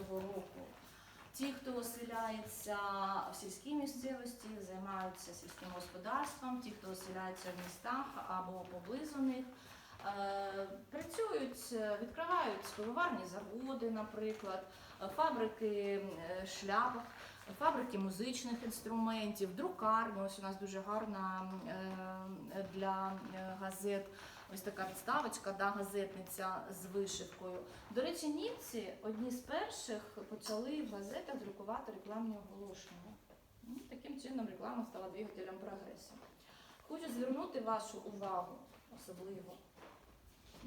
цього року. Ті, хто оселяється в сільській місцевості, займаються сільським господарством, ті, хто оселяється в містах або поблизу них, е, працюють, відкривають пивоварні заводи, наприклад, е, фабрики е, шляпок, фабрики музичних інструментів, друкарні. Ось у нас дуже гарна е, для е, газет. Ось така підставочка, да, газетниця з вишивкою. До речі, німці одні з перших почали в газетах друкувати рекламні оголошення. Ну, Таким чином реклама стала двигателем прогресу. Хочу звернути вашу увагу особливо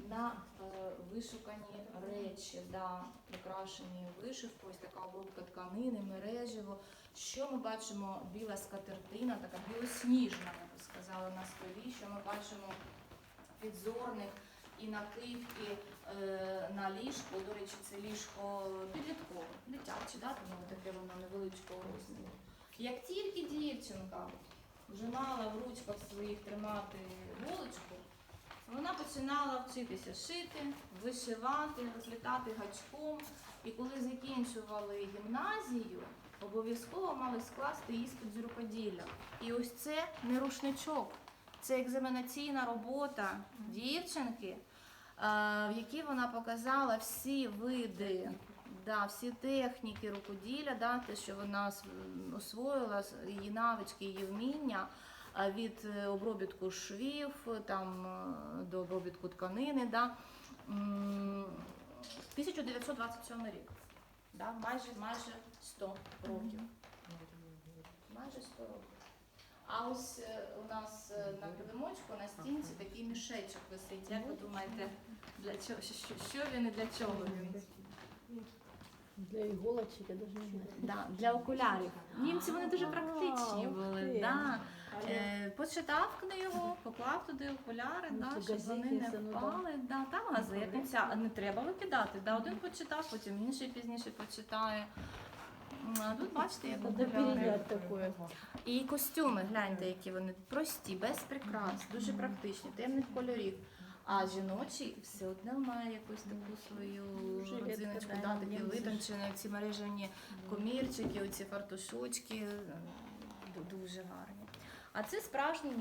на е, вишукані речі, да, прикрашені вишивкою, ось така обробка тканини, мережево. Що ми бачимо? Біла скатертина, така білосніжна, я би сказала, на столі. Що ми бачимо підзорних і накидки е, на ліжко. До речі, це ліжко підліткове, дитяче, да? тому таке воно невеличкого розміру. Як тільки дівчинка вже мала в ручках своїх тримати вона починала вчитися шити, вишивати, розлітати гачком. І коли закінчували гімназію, обов'язково мали скласти іспит з рукоділля. І ось це не рушничок, це екзаменаційна робота дівчинки, е, в якій вона показала всі види, да, всі техніки рукоділля, да, те, що вона освоїла, її навички, її вміння. Е, Від е, обробітку швів там, е, до обробітку тканини. Да. М, 1927 рік. Да, майже, майже 100 років. Майже 100 років. А ось е, у нас на килимочку на стінці такий мішечок висить. Як ви думаєте, для чого, що він і для чого він? Для иголочек я даже не знаю. Да, для окулярів. Німці вони дуже практичні були. Да. Е, почитав книгу, поклав туди окуляри, Ну, да, це щоб вони не газетниця, ну, да. впали. Да, там газетниця, а не треба викидати. Да, один почитав, потім інший пізніше почитає. М, А тут бачите, як Надо окуляри. такое. І костюми, гляньте, які вони прості, без прикрас, дуже практичні, темних кольорів. А жіночий все одно має якусь таку свою Жилетка, родзиночку, да, такі витончені, ці мережені комірчики, оці фартушочки, дуже гарні. А це справжній